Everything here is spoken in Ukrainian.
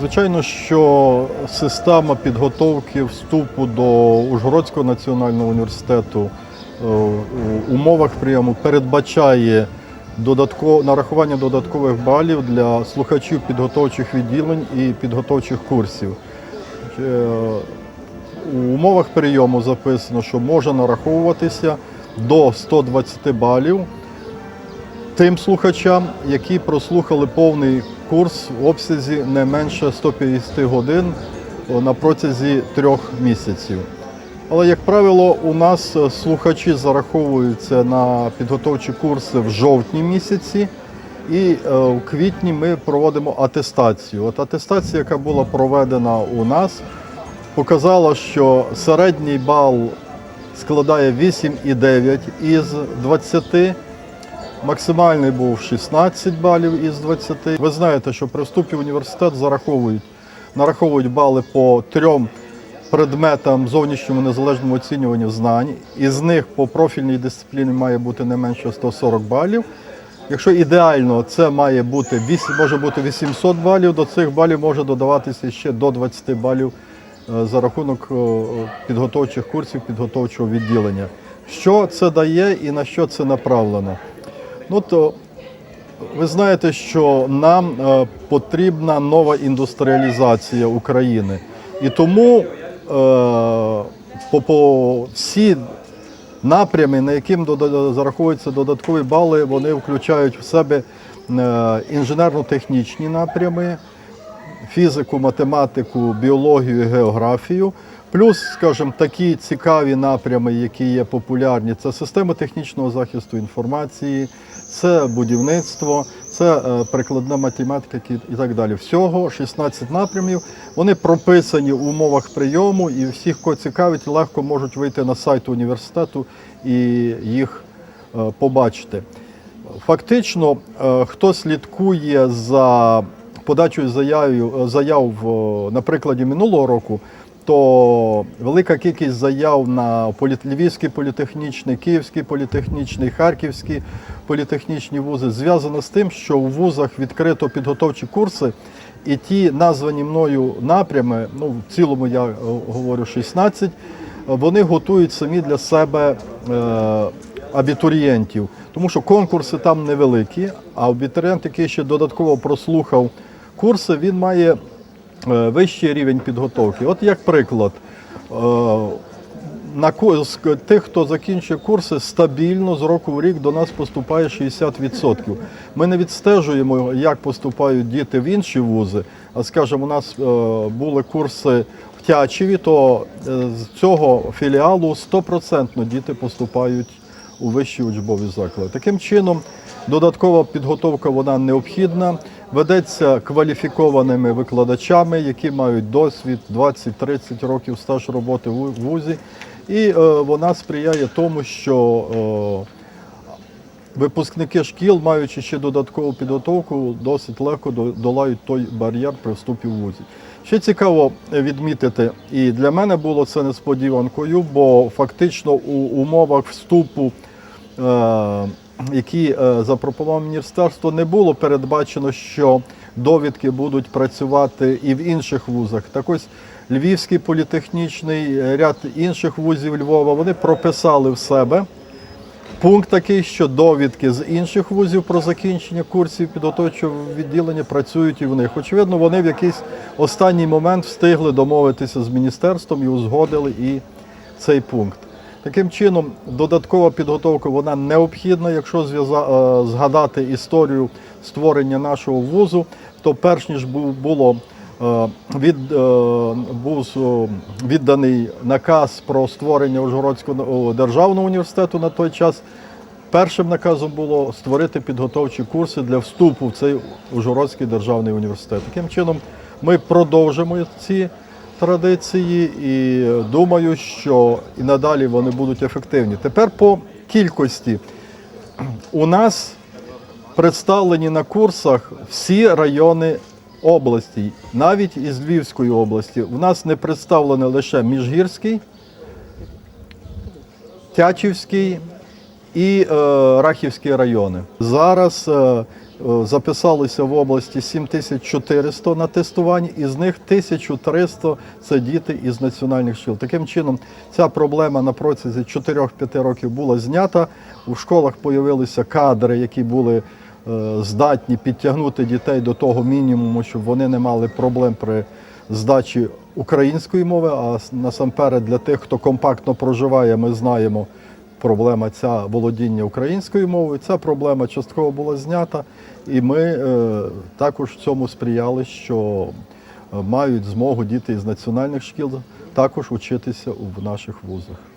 Звичайно, що система підготовки вступу до Ужгородського національного університету е, у умовах прийому передбачає додатко- нарахування додаткових балів для слухачів підготовчих відділень і підготовчих курсів. Е, У умовах прийому записано, що може нараховуватися до 120 балів тим слухачам, які прослухали повний курс в обсязі не менше 150 годин на протязі трьох місяців. Але, як правило, у нас е, слухачі зараховуються на підготовчі курси в жовтні місяці, і е, в квітні ми проводимо атестацію. От атестація, яка була проведена у нас, показала, що середній бал складає 8,9 із 20. Максимальний був 16 балів із 20. Ви знаєте, що при вступі в університет зараховують, нараховують бали по трьом предметам зовнішньому незалежному оцінюванню знань. Із них по профільній дисципліні має бути не менше 140 балів. Якщо ідеально це має бути 8, може бути 800 балів, до цих балів може додаватися ще до 20 балів е, за рахунок е, підготовчих курсів, підготовчого відділення. Що це дає і на що це направлено? Ну то ви знаєте, що нам е, потрібна нова індустріалізація України. І тому е, по, по всі напрями, на яким зараховуються додаткові бали, вони включають в себе інженерно-технічні напрями, фізику, математику, біологію, географію. Плюс, скажімо, такі цікаві напрями, які є популярні, це система технічного захисту інформації, це будівництво, це е, прикладна математика і- так далі. Всього 16 напрямів. Вони прописані в умовах прийому, і всіх, кого цікавить, легко можуть вийти на сайт університету і їх е, побачити. Фактично, е, хто слідкує за подачою заяв, заяв на прикладі минулого року, то велика кількість заяв на Львівський політехнічний, Київський політехнічний, Харківський політехнічні вузи. Зв'язано з тим, що у вузах відкрито підготовчі курси, і ті названі мною напрями, ну в цілому я е, говорю 16, вони готують самі для себе е, абітурієнтів, тому що конкурси там невеликі, а абітурієнт, який ще додатково прослухав курси, він має вищий рівень підготовки. От як приклад, е, на тих, хто закінчує курси, стабільно з року в рік до нас поступає 60%. Ми не відстежуємо, як поступають діти в інші вузи. А скажімо, у нас е, були курси в Тячеві, то е, з цього філіалу 100% діти поступають у вищі учбові заклади. Таким чином, додаткова підготовка вона необхідна. Ведеться кваліфікованими викладачами, які мають досвід 20-30 років стаж роботи в вузі. І е, вона сприяє тому, що е, випускники шкіл, маючи ще додаткову підготовку, досить легко долають той бар'єр при вступі в вузі. Ще цікаво відмітити, і для мене було це несподіванкою, бо фактично у умовах вступу, е, які е, запропонувало міністерство, не було передбачено, що довідки будуть працювати і в інших вузах. Так ось Львівський політехнічний, е, ряд інших вузів Львова, вони прописали в себе. Пункт такий, що довідки з інших вузів про закінчення курсів підготовчого відділення працюють і в них. Очевидно, вони в якийсь останній момент встигли домовитися з міністерством і узгодили і цей пункт. Таким чином, додаткова підготовка вона необхідна. Якщо е, згадати історію створення нашого вузу, то перш ніж було е, від, був е, відданий наказ про створення Ужгородського державного університету на той час. Першим наказом було створити підготовчі курси для вступу в цей Ужгородський державний університет. Таким чином, ми продовжимо ці традиції і думаю, що і надалі вони будуть ефективні. Тепер по кількості у нас представлені на курсах всі райони області, навіть із Львівської області. У нас не представлені лише Міжгірський, Тячівський і е, Рахівський райони. Зараз е, Е, Записалося в області 7400 на тестування, із них 1300 це діти із національних шкіл. Таким чином, ця проблема на протязі 4-5 років була знята. У школах з'явилися кадри, які були здатні підтягнути дітей до того мінімуму, щоб вони не мали проблем при здачі української мови. А насамперед для тих, хто компактно проживає, ми знаємо, проблема ця володіння українською мовою. Ця проблема частково була знята, і ми е, також в цьому сприяли, що е, мають змогу діти із національних шкіл також учитися в наших вузах.